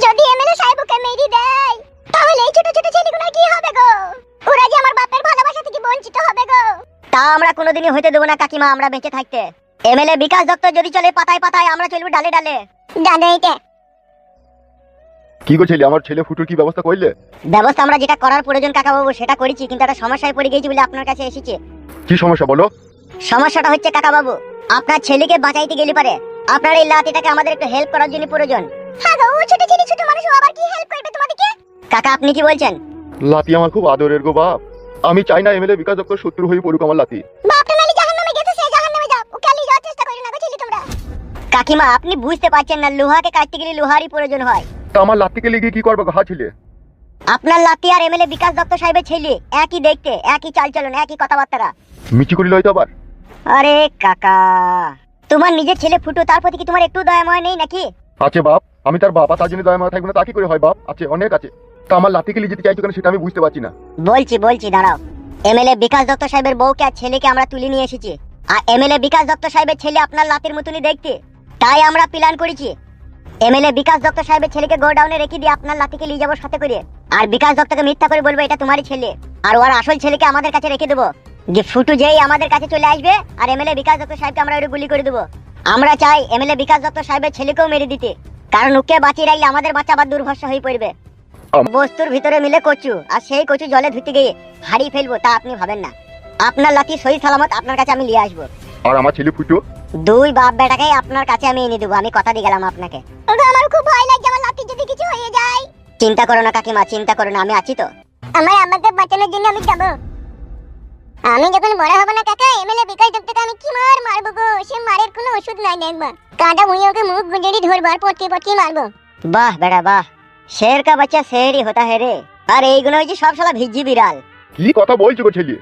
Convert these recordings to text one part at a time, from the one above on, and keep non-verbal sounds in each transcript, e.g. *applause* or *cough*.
যদি এমএলএ সাহেবকে মেরি দেয় তাহলে এই ছোট ছোট ছেলেগুলো কি হবে গো? ওরা যে আমার বাপের ভালোবাসা থেকে বঞ্চিত হবে গো। তা আমরা কোনোদিনই হইতে দেবো না কাকিমা আমরা বেঁচে থাকতে। এমএলএ বিকাশ দত্ত যদি চলে পাতায় পাতায় আমরা চলবো ডালে ডালে। দাদা এটা কি গো ছেলে আমার ছেলে ফুটুর কি ব্যবস্থা করলে? ব্যবস্থা আমরা যেটা করার প্রয়োজন কাকা বাবু সেটা করেছি কিন্তু একটা সমস্যায় পড়ে গেছি বলে আপনার কাছে এসেছি। কি সমস্যা বলো? সমস্যাটা হচ্ছে কাকা বাবু আপনার ছেলেকে বাঁচাইতে গেলে পারে। আপনার এই লাতিটাকে আমাদের একটু হেল্প করার জন্য প্রয়োজন। ছোট ছেলে ছোট মানুষ আবার কি হেল্প করবে তোমাদেরকে? কাকা আপনি কি বলছেন? লাতি আমার খুব আদরের গো বাপ। আমি চাই না এমএলএ বিকাশ দত্ত শত্রু হয়ে পড়ুক আমার লাতি। বাপটা নালি জাহান্নামে গেছে সে জাহান্নামে যাও। ওকে আলি যাওয়ার চেষ্টা করো না গো ছেলে তোমরা। কাকিমা আপনি বুঝতে পারছেন না লোহাকে কাটতে গেলে লোহারই প্রয়োজন হয়। তা আমার লাতিকে লেগে কি করব গো হা আপনার লাতি আর এমএলএ বিকাশ দত্ত সাহেবের ছেলে একই দেখতে একই চালচলন একই কথাবার্তা। মিচি করি লয় তো আবার। আরে কাকা তোমার নিজের ছেলে ফুটো তার প্রতি কি তোমার একটু দয়াময় নেই নাকি? আছে বাপ। আমি তার বাবা, তার জন্য দয়া মায়া থাকবে না, তা কি করে হয় বাপ? আছে, অনেক আছে। তা আমার লাতিকে লিয়ে যেতে চাইছো কেন সেটা আমি বুঝতে পারছি না। বলছি বলছি, দাঁড়াও। এমএলএ বিকাশ দত্ত সাহেবের বউকে আর ছেলেকে আমরা তুলে নিয়ে এসেছি। আর এমএলএ বিকাশ দত্ত সাহেবের ছেলে আপনার লাতের মতনই দেখতে। তাই আমরা প্ল্যান করেছি। এমএলএ বিকাশ দত্ত সাহেবের ছেলেকে গোডাউনে রেখে দিয়ে আপনার লাতিকে নিয়ে যাব সাথে করে। আর বিকাশ দত্তকে মিথ্যা করে বলব, এটা তোমারই ছেলে। আর ওর আসল ছেলেকে আমাদের কাছে রেখে দেবো। যে ফুটু যেই আমাদের কাছে চলে আসবে, আর এমএলএ বিকাশ দত্ত সাহেবকে আমরা ওটা গুলি করে দেবো। আমরা চাই এমএলএ বিকাশ দত্ত সাহেবের ছেলেকেও মেরে দিতে। কারণ ওকে বাঁচিয়ে রাখলে আমাদের বাচ্চা আবার দুর্ভরসা হয়ে পড়বে। বস্তুর ভিতরে মিলে কচু আর সেই কচু জলে ধুতে গিয়ে হারিয়ে ফেলব তা আপনি ভাবেন না। আপনার লাতি সহি সালামত আপনার কাছে আমি নিয়ে আসব। আর আমার ছেলে ফুটু? দুই বাপ বেটাকে আপনার কাছে আমি এনে দেবো আমি কথা দিয়ে গেলাম আপনাকে। আমার খুব ভয় লাগছে আমার লাতির যদি কিছু হয়ে যায়। চিন্তা করো না কাকিমা চিন্তা করো না আমি আছি তো। আমার আমাকে বাঁচানোর জন্য আমি যাব। আমি যখন বড় হব না কাকা এমএলএ বিকাশ দত্তকে আমি কি মার মারবো গো? সে মারের কোনো ওষুধ নাই দেখবা। কাঁটা মুই ওকে মুখ গুঁজেরি ধরবো আর পটকে পটকে মারবো। বাহ বেটা বাহ। শের কা বাচ্চা শেরই হতা হে রে। আর এইগুলো হচ্ছে সব শালা ভিজি বিড়াল। কি কথা বলছো গো ছেলে?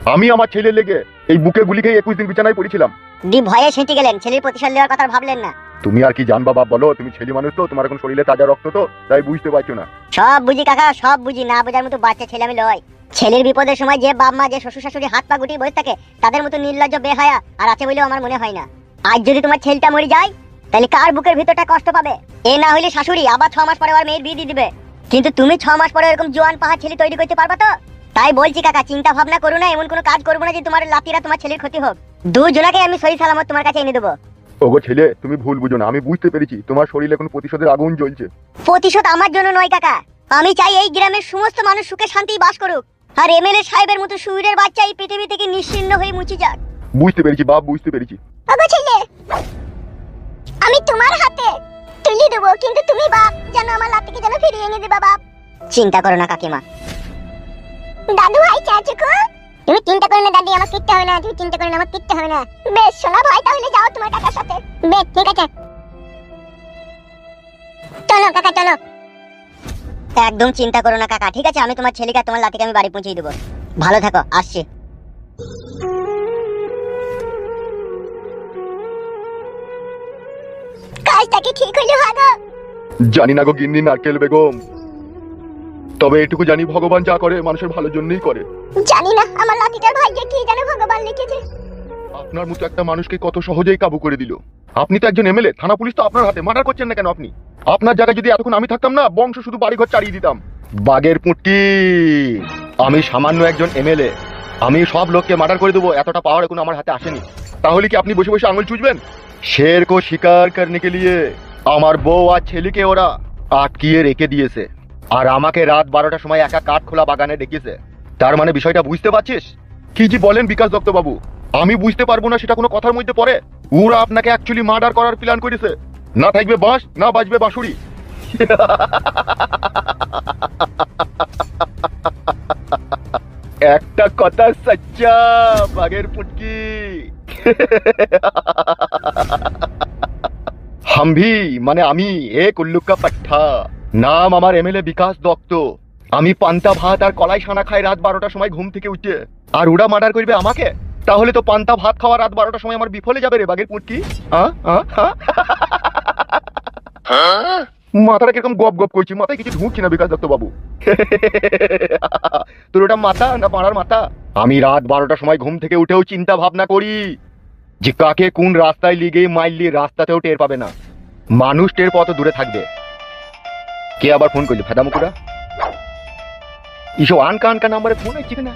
আমি আমার ছেলে লেগে এই বুকে গুলি খেয়ে একুশ দিন বিছানায় পড়েছিলাম। দি ভয়ে সেঁটে গেলেন ছেলের প্রতিশোধ নেওয়ার কথা ভাবলেন না। তুমি আর কি জানবা বাপ বলো তুমি ছেলে মানুষ তো তোমার এখন শরীরে তাজা রক্ত তো তাই বুঝতে পারছ না। সব বুঝি কাকা সব বুঝি না বোঝার মতো বাচ্চা ছেলে আমি লয় ছেলের বিপদের সময় যে বাপ মা যে শ্বশুর শাশুড়ি হাত পা গুটিয়ে বসে থাকে তাদের মতো নির্লজ্জ বেহায়া আর আছে বলেও আমার মনে হয় না। আজ যদি তোমার ছেলেটা মরে যায় তাহলে কার বুকের ভিতরটা কষ্ট পাবে? এ না হলে শাশুড়ি আবার ছ মাস পরে আর মেয়ের বিয়ে দিয়ে দিবে। কিন্তু তুমি ছ মাস পরে এরকম জোয়ান পাহাড় ছেলে তৈরি করতে পারবা তো? তাই বলছি কাকা চিন্তা ভাবনা করো না এমন কোনো কাজ করব না যে তোমার লাতিরা তোমার ছেলের ক্ষতি হোক। দুজনাকে আমি সহি সালামত তোমার কাছে এনে দেবো। ওগো ছেলে তুমি ভুল বুঝো না আমি বুঝতে পেরেছি তোমার শরীরে এখন প্রতিশোধের আগুন জ্বলছে। প্রতিশোধ আমার জন্য নয় কাকা। আমি চাই এই গ্রামের সমস্ত মানুষ সুখে শান্তি বাস করুক। আর এমএলএ সাহেবের মতো সুইরের বাচ্চা এই পৃথিবী থেকে নিশ্চিন্ন হয়ে মুছে যাক। বুঝতে পেরেছি বাপ বুঝতে পেরেছি। ওগো ছেলে আমি তোমার হাতে তুলে দেবো কিন্তু তুমি বাপ যেন আমার লাতিকে যেন ফিরিয়ে এনে দেবা বাপ। চিন্তা করো না কাকিমা। দাদু ভাই চাচু কো? তুমি চিন্তা করো না দাদি আমার কিচ্ছু হবে না তুমি চিন্তা করো না আমার কিচ্ছু হবে না। বেশ সোনা ভাই তাহলে যাও তোমার কাকার সাথে। বেশ ঠিক আছে। চলো কাকা চলো। একদম চিন্তা করো না কাকা ঠিক আছে? আমি তোমার ছেলেকে তোমার লাতিকে আমি বাড়ি পৌঁছে দেবো। ভালো থাকো আসছি। কাজটা কি ঠিক হইল ভাগো জানি না গো গিন্নি নারকেল বেগম। তবে এটুকু জানি ভগবান যা করে মানুষের ভালোর জন্যই করে। জানি না আমার লাতিটার ভাইকে কি জানে ভগবান লিখেছে। আপনার মতো একটা মানুষকে কত সহজেই কাবু করে দিল। আপনি তো একজন এমএলএ থানা পুলিশ তো আপনার হাতে। মার্ডার করছেন না কেন আপনি? আপনার জায়গায় যদি এতক্ষণ আমি থাকতাম না বংশ শুধু বাড়িঘর চালিয়ে দিতাম। বাগের পুঁটকি। আমি সামান্য একজন এমএলএ। আমি সব লোককে মার্ডার করে দেবো, এতটা পাওয়ার এখন আমার হাতে আসেনি। তাহলে কি আপনি বসে বসে আঙুল চুজবেন শের কো শিকার করনে কে লিয়ে আমার বউ আর ছেলেকে ওরা আটকিয়ে রেখে দিয়েছে। আর আমাকে রাত বারোটার সময় একা কাঠ খোলা বাগানে ডেকেছে। তার মানে বিষয়টা বুঝতে পারছিস? কি জি বলেন বিকাশ দত্ত বাবু আমি বুঝতে পারব না সেটা কোনো কথার মধ্যে পড়ে। ওরা আপনাকে অ্যাকচুয়ালি মার্ডার করার প্ল্যান করেছে। না থাকবে বাঁশ, না বাজবে বাঁশুড়ি। *laughs* একটা কথা সচ্চা, বাঘের পুটকি হামভি মানে আমি, এ কুল্লুক্কা পাঠা নাম আমার এমএলএ বিকাশ দত্ত আমি পান্তা ভাত আর কলাই সানা খাই রাত বারোটার সময় ঘুম থেকে উঠে আর ওরা মার্ডার করবে আমাকে তাহলে তো পান্তা ভাত খাওয়া রাত বারোটার সময় আমার বিফলে যাবে রে বাঘের পুটকি? আ? আ? মাথাটা কীরকম গপ গপ করছি মাথায় কিছু ঢুকছি না বিকাশ দত্ত বাবু *laughs* তোর ওটা মাথা না পাড়ার মাথা? আমি রাত বারোটার সময় ঘুম থেকে উঠেও চিন্তা ভাবনা করি যে কাকে কোন রাস্তায় লিগে মাইলি রাস্তাতেও টের পাবে না। মানুষ টের পথ দূরে থাকবে। কে আবার ফোন করল? ফেদা মুকুরা ইসব আনকা আনকা নাম্বারে ফোন হচ্ছে কিনা?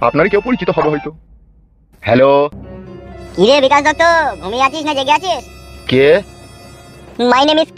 আপনারই কেউ পরিচিত হবে হয়তো। হ্যালো কিরে বিকাশ দত্ত ঘুমিয়ে আছিস না? জেগে আছিস? কে? My name is